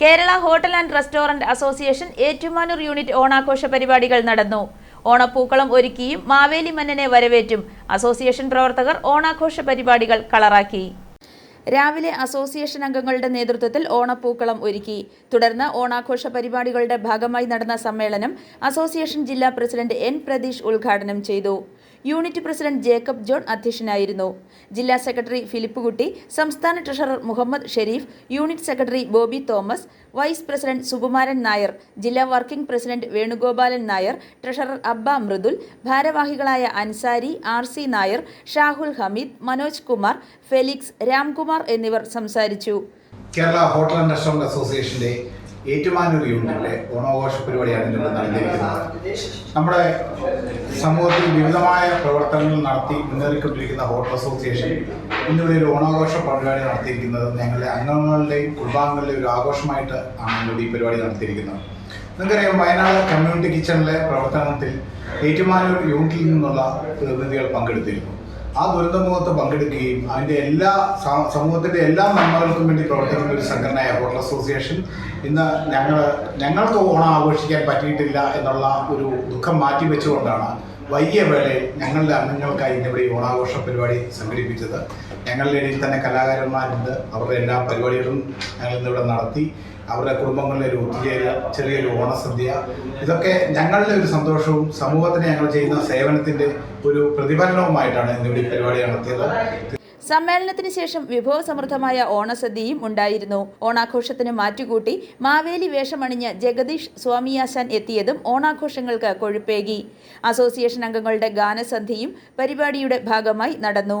Kerala hotel and restaurant association Ettumanoor unit ഓണാഘോഷ പരിപാടികൾ നടന്നു. ഓണപ്പൂക്കളം ഒരുക്കിയും മാവേലി മന്നനെ വരവേറ്റും അസോസിയേഷൻ പ്രവർത്തകർ ഓണാഘോഷ പരിപാടികൾ കളറാക്കി. രാവിലെ അസോസിയേഷൻ അംഗങ്ങളുടെ നേതൃത്വത്തിൽ ഓണപ്പൂക്കളം ഒരുക്കി. തുടർന്ന് ഓണാഘോഷ പരിപാടികളുടെ ഭാഗമായി നടന്ന സമ്മേളനം അസോസിയേഷൻ ജില്ലാ പ്രസിഡന്റ് എൻ പ്രതീഷ് ഉദ്ഘാടനം ചെയ്തു. യൂണിറ്റ് പ്രസിഡന്റ് ജേക്കബ് ജോൺ അധ്യക്ഷനായിരുന്നു. ജില്ലാ സെക്രട്ടറി ഫിലിപ്പ് കുട്ടി സംസ്ഥാന treasurer Muhammad Sharif unit secretary Bobby Thomas vice president Sukumaran Nair ജില്ലാ working president Venugopalan Nair treasurer Abba Mridul ഭാരവാഹികളായ Ansari R C Nair Shahul Hameed Manoj Kumar Felix Ramkumar എന്നിവർ സംസാരിച്ചു. Kerala hotel and restaurant അസോസിയേഷന്റെ ഏറ്റുമാനൂർ യൂണിറ്റിലെ ഓണാഘോഷ പരിപാടിയാണ് ഇന്നിവിടെ നടന്നിരിക്കുന്നത്. നമ്മുടെ സമൂഹത്തിൽ വിവിധമായ പ്രവർത്തനങ്ങൾ നടത്തി മുന്നേറിക്കൊണ്ടിരിക്കുന്ന ഹോട്ടൽ അസോസിയേഷൻ ഇന്നിവിടെ ഒരു ഓണാഘോഷ പരിപാടി നടത്തിയിരിക്കുന്നത് ഞങ്ങളുടെ അംഗങ്ങളുടെയും കുടുംബാംഗങ്ങളുടെയും ഒരു ആഘോഷമായിട്ട് ആണ് ഇവിടെ ഈ പരിപാടി നടത്തിയിരിക്കുന്നത്. നിങ്ങൾക്കറിയാം വയനാട് കമ്മ്യൂണിറ്റി കിച്ചണിലെ പ്രവർത്തനത്തിൽ ഏറ്റുമാനൂർ യൂണിറ്റിൽ നിന്നുള്ള പ്രതിനിധികൾ പങ്കെടുത്തിരുന്നു. ആ ദുരന്തമുഖത്ത് പങ്കെടുക്കുകയും അതിന്റെ എല്ലാ സമൂഹത്തിന്റെ എല്ലാ നന്മകൾക്കും വേണ്ടി പ്രവർത്തിക്കുന്ന ഒരു സംഘടനയായ ഹോട്ടൽ അസോസിയേഷൻ ഇന്ന് ഞങ്ങൾ ഞങ്ങൾക്ക് ഓണം ആഘോഷിക്കാൻ പറ്റിയിട്ടില്ല എന്നുള്ള ഒരു ദുഃഖം മാറ്റി വെച്ചുകൊണ്ടാണ് വൈകിയ വേളയിൽ ഞങ്ങളുടെ അംഗങ്ങൾക്കായി ഇന്നിവിടെ ഈ ഓണാഘോഷ പരിപാടി സംഘടിപ്പിച്ചത്. ഞങ്ങളുടെ ഇടയിൽ തന്നെ കലാകാരന്മാരുണ്ട്. അവരുടെ എല്ലാ പരിപാടികളും ഞങ്ങൾ ഇന്നിവിടെ നടത്തി. അവരുടെ കുടുംബങ്ങളിലെ ഒരു ഒത്തുചേരുക ചെറിയൊരു ഓണസദ്യ. ഇതൊക്കെ ഞങ്ങളുടെ ഒരു സന്തോഷവും സമൂഹത്തിന് ഞങ്ങൾ ചെയ്യുന്ന സേവനത്തിന്റെ ഒരു പ്രതിഫലനവുമായിട്ടാണ് ഇന്നിവിടെ ഈ പരിപാടി നടത്തിയത്. സമ്മേളനത്തിന് ശേഷം വിഭവസമൃദ്ധമായ ഓണസദ്യയും ഉണ്ടായിരുന്നു. ഓണാഘോഷത്തിന് മാറ്റുകൂട്ടി മാവേലി വേഷമണിഞ്ഞ് ജഗദീഷ് സ്വാമിയാശാൻ എത്തിയതും ഓണാഘോഷങ്ങൾക്ക് കൊഴുപ്പേകി. അസോസിയേഷൻ അംഗങ്ങളുടെ ഗാനസന്ധിയും പരിപാടിയുടെ ഭാഗമായി നടന്നു.